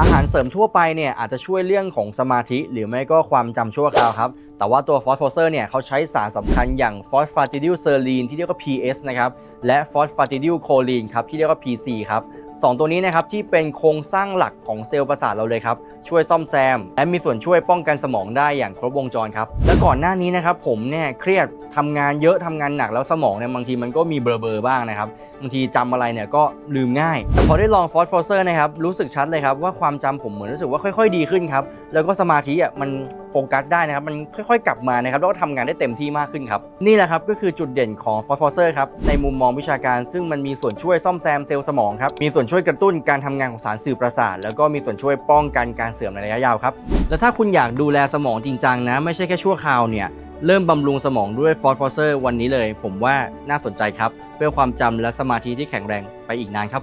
อาหารเสริมทั่วไปเนี่ยอาจจะช่วยเรื่องของสมาธิ หรือไม่ก็ความจำชั่วคราวครับ แต่ว่าตัวฟอสโฟเซอร์เนี่ยเขาใช้สารสำคัญอย่างฟอสฟาติดิลเซอร์ลีนที่เรียกว่า PS นะครับ และฟอสฟาติดิลโคลีนครับที่เรียกว่า PC ครับสองตัวนี้นะครับที่เป็นโครงสร้างหลักของเซลล์ประสาทเราเลยครับ ช่วยซ่อมแซม และมีส่วนช่วยป้องกันสมองได้อย่างครบวงจรครับ และก่อนหน้านี้นะครับผมเนี่ยเครียดทำงานเยอะทำงานหนักแล้วสมองเนี่ยบางทีมันก็มีเบลอๆบ้างนะครับบางทีจำอะไรเนี่ยก็ลืมง่าย แต่พอได้ลองฟอสฟอเซอร์นะครับรู้สึกชัดเลยครับว่าความจำผมเหมือนรู้สึกว่าค่อยๆ ดีขึ้นครับแล้วก็สมาธิอะมันโฟกัสได้นะครับมันค่อยๆ กลับมานะครับแล้วก็ทำงานได้เต็มที่มากขึ้นครับนี่แหละครับก็คือจุดเด่นของฟอสฟอเซอร์ครับในมุมมองวิชาการ ซึ่งมันมีส่วนช่วยซ่อมแซมเซลล์สมองครับมีส่วนช่วยกระตุ้นการทำงานของสารสื่อประสาท แล้วก็มีส่วนช่วยป้องกันการเสื่อมในระยะยาวครับแล้วถ้าคุณอยากดูแลสมองจริงจังนะไม่ใช่แค่ชั่วคราวเนี่ย เริ่มบำรุงสมองด้วยฟอสฟอเซอร์วันนี้เลย ผมว่าน่าสนใจครับ เพื่อความจำและสมาธิที่แข็งแรงไปอีกนานครับ